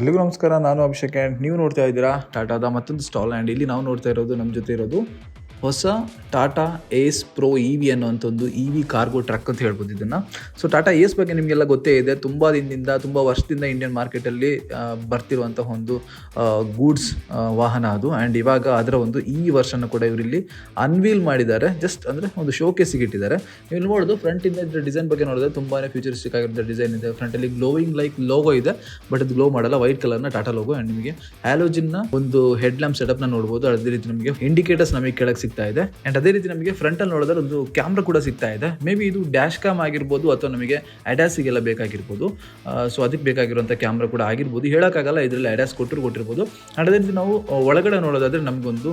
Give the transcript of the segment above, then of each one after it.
ಎಲ್ಲಿಗೂ ನಮಸ್ಕಾರ, ನಾನು ಅಭಿಷೇಕ್ ಆ್ಯಂಡ್ ನೀವು ನೋಡ್ತಾ ಇದ್ದೀರಾ ಟಾಟಾದ ಮತ್ತೊಂದು ಸ್ಟಾಲ್ ಆ್ಯಂಡ್ ಇಲ್ಲಿ ನಾವು ನೋಡ್ತಾ ಇರೋದು, ನಮ್ಮ ಜೊತೆ ಇರೋದು ಹೊಸ Tata ace pro E V ಅನ್ನೋಂಥ ಒಂದು ಇ ವಿ ಕಾರ್ಗೋ ಟ್ರಕ್ ಅಂತ ಹೇಳ್ಬೋದು ಇದನ್ನು. ಸೊ ಟಾಟಾ ಏಸ್ ಬಗ್ಗೆ ನಿಮಗೆಲ್ಲ ಗೊತ್ತೇ ಇದೆ. ತುಂಬ ದಿನದಿಂದ, ತುಂಬ ವರ್ಷದಿಂದ ಇಂಡಿಯನ್ ಮಾರ್ಕೆಟಲ್ಲಿ ಬರ್ತಿರುವಂಥ ಒಂದು ಗೂಡ್ಸ್ ವಾಹನ ಅದು. ಆ್ಯಂಡ್ ಇವಾಗ ಅದರ ಒಂದು ಇ ವಿ ವರ್ಷನ್ನು ಕೂಡ ಇವರಿಲ್ಲಿ ಅನ್ವೀಲ್ ಮಾಡಿದ್ದಾರೆ. ಜಸ್ಟ್ ಅಂದರೆ ಒಂದು ಶೋಕೇಸಿಗೆ ಇಟ್ಟಿದ್ದಾರೆ. ನೀವು ನೋಡೋದು ಫ್ರಂಟಿಂದ ಇದ್ರ ಡಿಸೈನ್ ಬಗ್ಗೆ ನೋಡಿದ್ರೆ ತುಂಬಾ ಫ್ಯೂಚರಿಸ್ಟಿಕ್ ಆಗಿರೋ ಡಿಸೈನ್ ಇದೆ. ಫ್ರಂಟಲ್ಲಿ ಗ್ಲೋವಿಂಗ್ ಲೈಕ್ ಲೋಗೋ ಇದೆ. ಬಟ್ ಅದು ಗ್ಲೋ ಮಾಡಲ್ಲ. ವೈಟ್ ಕಲರ್ನ ಟಾಟಾ ಲೋಗೋ ಆ್ಯಂಡ್ ನಿಮಗೆ ಹ್ಯಾಲೋಜಿನ್ನ ಒಂದು ಹೆಡ್ ಲ್ಯಾಂಪ್ ಸೆಟಪ್ನ ನೋಡ್ಬೋದು. ಅದೇ ರೀತಿ ನಮಗೆ ಇಂಡಿಕೇಟರ್ಸ್ ನಮಗೆ ಕೆಳಗೆ ಸಿಗ್ತಾ ಇದೆ. ಅಂಡ್ ಅದೇ ರೀತಿ ನಮಗೆ ಫ್ರಂಟ್ ಅಲ್ಲಿ ನೋಡಿದ್ರೆ ಒಂದು ಕ್ಯಾಮ್ರಾ ಕೂಡ ಸಿಗ್ತಾ ಇದೆ. ಮೇ ಬಿ ಇದು ಡ್ಯಾಶ್ ಕ್ಯಾಮ್ ಆಗಿರ್ಬೋದು ಅಥವಾ ನಮಗೆ ಅಡ್ಯಾಸಿಗೆಲ್ಲ ಬೇಕಾಗಿರ್ಬೋದು. ಸೊ ಅದಕ್ಕೆ ಬೇಕಾಗಿರುವಂಥ ಕ್ಯಾಮ್ರಾ ಕೂಡ ಆಗಿರ್ಬೋದು. ಹೇಳೋಕ್ಕಾಗಲ್ಲ, ಇದರಲ್ಲಿ ಅಡ್ಯಾಸ್ ಕೊಟ್ಟರು ಕೊಟ್ಟಿರ್ಬೋದು. ಅಂಡ್ ಅದೇ ರೀತಿ ನಾವು ಒಳಗಡೆ ನೋಡೋದಾದ್ರೆ ನಮಗೊಂದು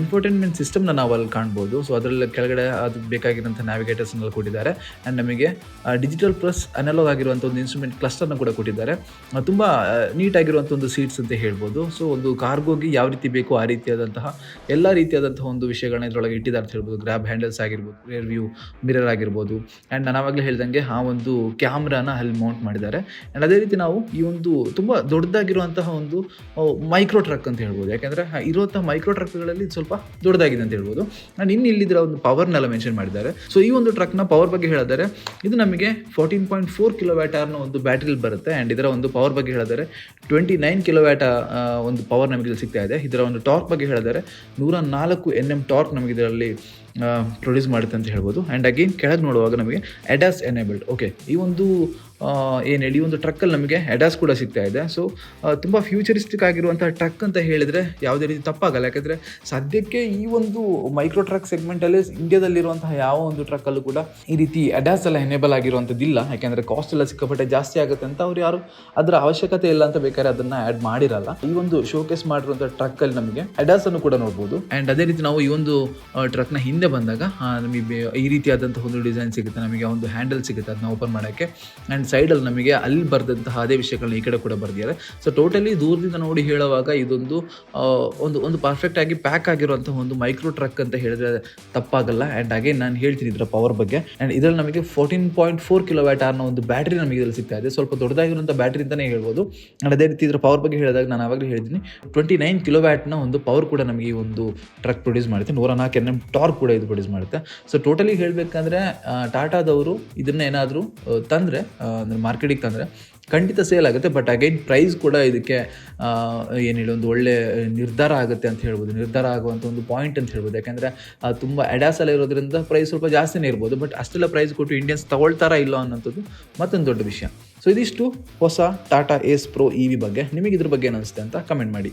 ಇನ್ಫೋಟೈನ್ಮೆಂಟ್ ಸಿಸ್ಟಮ್ನ ನಾವು ಅಲ್ಲಿ ಕಾಣ್ಬೋದು. ಸೊ ಅದರಲ್ಲಿ ಕೆಳಗಡೆ ಅದಕ್ಕೆ ನ್ಯಾವಿಗೇಟರ್ಸ್ ನ್ಯಾವಿಗೇಟರ್ಸ್ನೆಲ್ಲ ಕೊಟ್ಟಿದ್ದಾರೆ. ಅಂಡ್ ನಮಗೆ ಡಿಜಿಟಲ್ ಪ್ಲಸ್ ಅನಲಾಗ್ ಆಗಿರುವಂಥ ಒಂದು ಇನ್ಸ್ಟ್ರೂಮೆಂಟ್ ಕ್ಲಸ್ಟರ್ನ ಕೂಡ ಕೊಟ್ಟಿದ್ದಾರೆ. ತುಂಬಾ ನೀಟ್ ನೀಟಾಗಿರುವಂಥ ಒಂದು ಸೀಟ್ಸ್ ಅಂತ ಹೇಳ್ಬೋದು. ಸೊ ಒಂದು ಕಾರ್ಗೋಗಿ ಯಾವ ರೀತಿ ಬೇಕೋ ಆ ರೀತಿಯಾದಂತಹ, ಎಲ್ಲ ರೀತಿಯಾದಂತಹ ಒಂದು ವಿಷಯಗಳನ್ನ ಇದರೊಳಗೆ ಇಟ್ಟಿದ್ದಾರೆ ಅಂತ ಹೇಳ್ಬೋದು ಗ್ರ್ಯಾಬ್ ಹ್ಯಾಂಡಲ್ಸ್ ಆಗಿರ್ಬೋದು ರೇರ್ ವ್ಯೂ ಮಿರರ್ ಆಗಿರ್ಬೋದು. ಆ್ಯಂಡ್ ನಾನು ಆವಾಗಲೇ ಹೇಳ್ದಂಗೆ ಆ ಒಂದು ಕ್ಯಾಮ್ರಾನ ಅಲ್ಲಿ ಮೌಂಟ್ ಮಾಡಿದ್ದಾರೆ. ಆ್ಯಂಡ್ ಅದೇ ರೀತಿ ನಾವು ಈ ಒಂದು ತುಂಬ ದೊಡ್ಡದಾಗಿರುವಂತಹ ಒಂದು ಮೈಕ್ರೋ ಟ್ರಕ್ ಅಂತ ಹೇಳ್ಬೋದು. ಯಾಕೆಂದರೆ ಇರುವಂತಹ ಮೈಕ್ರೋ ಟ್ರಕ್ಗಳಲ್ಲಿ ಸ್ವಲ್ಪ ದೊಡ್ಡದಾಗಿದೆ ಅಂತ ಹೇಳ್ಬೋದು. ಆ್ಯಂಡ್ ಇನ್ನು ಇಲ್ಲಿದ್ರ ಒಂದು ಪವರ್ನೆಲ್ಲ ಮೆನ್ಷನ್ ಮಾಡಿದ್ದಾರೆ. ಸೊ ಈ ಒಂದು ಟ್ರಕ್ನ ಪವರ್ ಬಗ್ಗೆ ಹೇಳಿದರೆ, ಇದು ನಮಗೆ ಫೋರ್ಟೀನ್ ಪಾಯಿಂಟ್ ಫೋರ್ ಕಿಲೋ ಆರ್ನ ಒಂದು ಬ್ಯಾಟ್ರಿಲಿ ಬರುತ್ತೆ. ಆ್ಯಂಡ್ ಇದರ ಒಂದು ಪವರ್ ಬಗ್ಗೆ ಹೇಳಿದರೆ ಟ್ವೆಂಟಿ ನೈನ್ ಕಿಲೋ ಒಂದು ಪವರ್ ನಮಗೆ ಸಿಗ್ತಾ ಇದೆ. ಇದರ ಒಂದು ಟಾರ್ಕ್ ಬಗ್ಗೆ ಹೇಳಿದರೆ, ನೂರ ನಾಲ್ಕು ಎನ್ ಎಂ ಟಾರ್ಕ್ ನಮಗೆ ಇದರಲ್ಲಿ ಪ್ರೊಡ್ಯೂಸ್ ಮಾಡುತ್ತೆ ಅಂತ ಹೇಳ್ಬೋದು. ಆ್ಯಂಡ್ ಅಗೇನ್ ಕೆಳಗೆ ನೋಡುವಾಗ ನಮಗೆ ಅಡಾಸ್ ಎನೇಬಲ್ಡ್ ಓಕೆ ಈ ಒಂದು ಏನು ಹೇಳಿ ಒಂದು ಟ್ರಕ್ಕಲ್ಲಿ ನಮಗೆ ಅಡಾಸ್ ಕೂಡ ಸಿಗ್ತಾ ಇದೆ. ಸೊ ತುಂಬ ಫ್ಯೂಚರಿಸ್ಟಿಕ್ ಆಗಿರುವಂಥ ಟ್ರಕ್ ಅಂತ ಹೇಳಿದರೆ ಯಾವುದೇ ರೀತಿ ತಪ್ಪಾಗಲ್ಲ. ಯಾಕಂದರೆ ಸದ್ಯಕ್ಕೆ ಈ ಒಂದು ಮೈಕ್ರೋ ಟ್ರಕ್ ಸೆಗ್ಮೆಂಟಲ್ಲಿ ಇಂಡಿಯಾದಲ್ಲಿರುವಂತಹ ಯಾವ ಒಂದು ಟ್ರಕ್ಕಲ್ಲೂ ಕೂಡ ಈ ರೀತಿ ಅಡಾಸ್ ಎಲ್ಲ ಎನೇಬಲ್ ಆಗಿರುವಂಥದ್ದಿಲ್ಲ. ಯಾಕೆಂದರೆ ಕಾಸ್ಟ್ ಎಲ್ಲ ಸಿಕ್ಕಾಪಟ್ಟೆ ಜಾಸ್ತಿ ಆಗುತ್ತೆ ಅಂತ ಅವ್ರು ಯಾರು ಅದರ ಅವಶ್ಯಕತೆ ಇಲ್ಲ ಅಂತ ಬೇಕಾದ್ರೆ ಅದನ್ನು ಆ್ಯಡ್ ಮಾಡಿರಲ್ಲ. ಈ ಒಂದು ಶೋಕೇಸ್ ಮಾಡಿರುವಂಥ ಟ್ರಕ್ಕಲ್ಲಿ ನಮಗೆ ಅಡಾಸನ್ನು ಅನ್ನು ಕೂಡ ನೋಡ್ಬೋದು. ಆ್ಯಂಡ್ ಅದೇ ರೀತಿ ನಾವು ಈ ಒಂದು ಟ್ರಕ್ನ ಹಿಂದೆ ಬಂದಾಗ ಆ, ನಮಗೆ ಈ ರೀತಿಯಾದಂತಹ ಒಂದು ಡಿಸೈನ್ ಸಿಗುತ್ತೆ ನಮಗೆ ಒಂದು ಹ್ಯಾಂಡಲ್ ಸಿಗುತ್ತೆ ಅದನ್ನ ಓಪನ್ ಮಾಡೋಕ್ಕೆ. ಆ್ಯಂಡ್ ಸೈಡಲ್ಲಿ ನಮಗೆ ಅಲ್ಲಿ ಬರೆದಂತಹ ಅದೇ ವಿಷಯಗಳನ್ನ ಈ ಕಡೆ ಕೂಡ ಬರೆದಿದ್ದಾರೆ. ಸೊ ಟೋಟಲಿ ದೂರದಿಂದ ನೋಡಿ ಹೇಳುವಾಗ ಇದೊಂದು ಒಂದು ಒಂದು ಪರ್ಫೆಕ್ಟ್ ಆಗಿ ಪ್ಯಾಕ್ ಆಗಿರುವಂತಹ ಒಂದು ಮೈಕ್ರೋ ಟ್ರಕ್ ಅಂತ ಹೇಳಿದ್ರೆ ತಪ್ಪಾಗಲ್ಲ. ಆ್ಯಂಡ್ ಹಾಗೆ ನಾನು ಹೇಳ್ತೀನಿ ಇದರ ಪವರ್ ಬಗ್ಗೆ. ಆ್ಯಂಡ್ ಇದರಲ್ಲಿ ನಮಗೆ fourteen point four kilo watt ಆರ್ನ ಒಂದು ಬ್ಯಾಟ್ರಿ ನಮಗೆ ಇದರಲ್ಲಿ ಸಿಗ್ತಾ ಇದೆ. ಸ್ವಲ್ಪ ದೊಡ್ಡದಾಗಿರುವಂಥ ಬ್ಯಾಟ್ರಿ ಅಂತಲೇ ಹೇಳ್ಬೋದು. ಆ್ಯಂಡ್ ಅದೇ ರೀತಿ ಇದರ ಪವರ್ ಬಗ್ಗೆ ಹೇಳಿದಾಗ ನಾನು ಆವಾಗಲೇ ಹೇಳಿದ್ದೀನಿ. ಟ್ವೆಂಟಿ ನೈನ್ ಕಿಲೋ ವ್ಯಾಟ್ನ ಒಂದು ಪವರ್ ಕೂಡ ನಮಗೆ ಈ ಒಂದು ಟ್ರಕ್ ಪ್ರೊಡ್ಯೂಸ್ ಮಾಡುತ್ತೆ. ನೂರ ನಾಲ್ಕು ಎನ್ ಎಂ ಟಾರ್ಕ್ ಕೂಡ ಇದು ಪ್ರೊಡ್ಯೂಸ್ ಮಾಡುತ್ತೆ. ಸೊ ಟೋಟಲಿ ಹೇಳಬೇಕಂದ್ರೆ ಟಾಟಾದವರು ಇದನ್ನ ಏನಾದರೂ ತಂದರೆ ಅಂದರೆ ಮಾರ್ಕೆಟಿಗೆ ತಂದರೆ ಖಂಡಿತ ಸೇಲ್ ಆಗುತ್ತೆ. ಬಟ್ ಅಗೈನ್ ಪ್ರೈಸ್ ಕೂಡ ಇದಕ್ಕೆ ಏನು ಹೇಳಿ, ಒಂದು ಒಳ್ಳೆ ನಿರ್ಧಾರ ಆಗುತ್ತೆ ಅಂತ ಹೇಳ್ಬೋದು. ನಿರ್ಧಾರ ಆಗುವಂಥ ಒಂದು ಪಾಯಿಂಟ್ ಅಂತ ಹೇಳ್ಬೋದು. ಯಾಕೆಂದರೆ ತುಂಬ ಅಡ್ಯಾಸ್ ಎಲ್ಲ ಇರೋದ್ರಿಂದ ಪ್ರೈಸ್ ಸ್ವಲ್ಪ ಜಾಸ್ತಿನೇ ಇರ್ಬೋದು. ಬಟ್ ಅಷ್ಟೆಲ್ಲ ಪ್ರೈಸ್ ಕೊಟ್ಟು ಇಂಡಿಯನ್ಸ್ ತಗೊಳ್ತಾರ ಇಲ್ಲ ಅನ್ನೋಂಥದ್ದು ಮತ್ತೊಂದು ದೊಡ್ಡ ವಿಷಯ. ಸೊ ಇದಿಷ್ಟು ಹೊಸ Tata Ace Pro E V ಬಗ್ಗೆ. ನಿಮಗೆ ಇದ್ರ ಬಗ್ಗೆ ಏನು ಅಂತ ಕಮೆಂಟ್ ಮಾಡಿ.